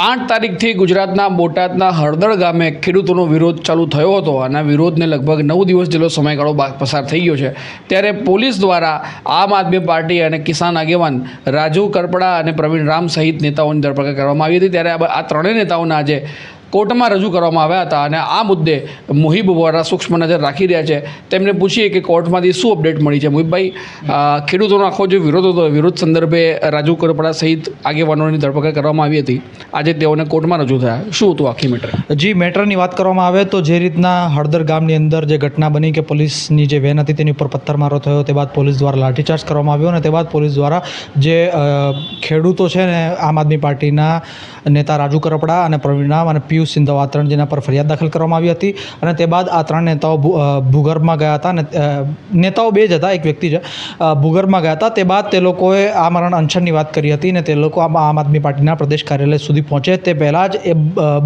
આઠ તારીખથી ગુજરાતના બોટાદના હળદળ ગામે ખેડૂતોનો વિરોધ ચાલુ થયો હતો અને વિરોધને લગભગ નવ દિવસ જેટલો સમયગાળો પસાર થઈ ગયો છે. ત્યારે પોલીસ દ્વારા આમ આદમી પાર્ટી અને કિસાન આગેવાન રાજુ કરપડા અને પ્રવીણ રામ સહિત નેતાઓની ધરપકડ કરવામાં આવી હતી. ત્યારે આ ત્રણેય નેતાઓને આજે કોર્ટમાં રજૂ કરવામાં આવ્યા હતા અને આ મુદ્દે મુહિબ વોરા સૂક્ષ્મ નજર રાખી રહ્યા છે. તેમને પૂછીએ કે કોર્ટમાંથી શું અપડેટ મળી છે? મુહિબભાઈ ખેડૂતોનો આખો જે વિરોધ હતો, વિરોધ સંદર્ભે રાજુ કરપડા સહિત આગેવાનોની ધરપકડ કરવામાં આવી હતી. આજે તેઓને કોર્ટમાં રજૂ થયા. શું હતું આખી મેટર? જી, મેટરની વાત કરવામાં આવે તો જે રીતના હળદર ગામની અંદર જે ઘટના બની કે પોલીસની જે વેન હતી તેની ઉપર પથ્થરમારો થયો, તે બાદ પોલીસ દ્વારા લાઠીચાર્જ કરવામાં આવ્યો અને તે બાદ પોલીસ દ્વારા જે ખેડૂતો છે ને આમ આદમી પાર્ટીના નેતા રાજુ કરપડા અને પ્રવીણ અને પિયુષ સિંધવા ત્રણ જેના પર ફરિયાદ દાખલ કરવામાં આવી હતી અને તે બાદ આ ત્રણ નેતાઓ ભૂગર્ભમાં ગયા હતા અને નેતાઓ બે જ હતા, એક વ્યક્તિ જ ભૂગર્ભમાં ગયા હતા. તે બાદ તે લોકોએ આ મરણ અનશનની વાત કરી હતી અને તે લોકો આમ આમ આદમી પાર્ટીના પ્રદેશ કાર્યાલય સુધી પહોંચે તે પહેલાં જ એ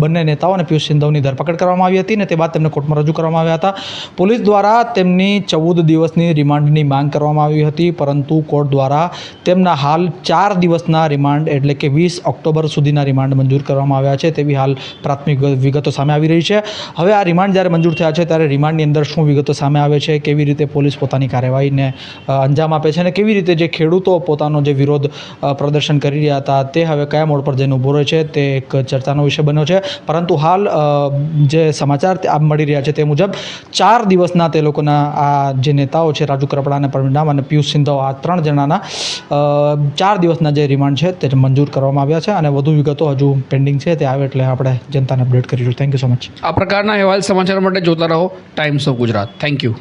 બંને નેતાઓ અને પિયુષ સિંધવની ધરપકડ કરવામાં આવી હતી અને તે બાદ તેમને કોર્ટમાં રજૂ કરવામાં આવ્યા હતા. પોલીસ દ્વારા તેમની ચૌદ દિવસની રિમાન્ડની માંગ કરવામાં આવી હતી, પરંતુ કોર્ટ દ્વારા તેમના હાલ ચાર દિવસના રિમાન્ડ એટલે કે વીસ ઓક્ટોબર સુધીના રિમાન્ડ મંજૂર કરવામાં આવ્યા છે તેવી હાલ પ્રાથમિક વિગતો સામે આવી રહી છે. હવે આ રિમાન્ડ જ્યારે મંજૂર થયા છે ત્યારે રિમાન્ડની અંદર શું વિગતો સામે આવે છે, કેવી રીતે પોલીસ પોતાની કાર્યવાહીને અંજામ આપે છે અને કેવી રીતે જે ખેડૂતો પોતાનો જે વિરોધ પ્રદર્શન કરી રહ્યા હતા તે હવે કયા મોડ પર જઈને ઊભો રહે છે તે એક ચર્ચાનો વિષય બન્યો છે. પરંતુ હાલ જે સમાચાર મળી રહ્યા છે તે મુજબ, ચાર દિવસના તે લોકોના આ જે નેતાઓ છે, રાજુ કરપડા અને પરિણામ અને પિયુષ સિંધવ, આ ત્રણ જણાના ચાર દિવસના જે રિમાન્ડ છે તે મંજૂર કરવામાં આવ્યા છે અને વધુ વિગતો હજુ પેન્ડિંગ છે તે આવે એટલે આપણે જનતાને અપડેટ કરીશું. થેન્ક યુ સો મચ આ પ્રકારના અહેવાલ સમાચાર માટે જોતા રહો. Times of Gujarat thank you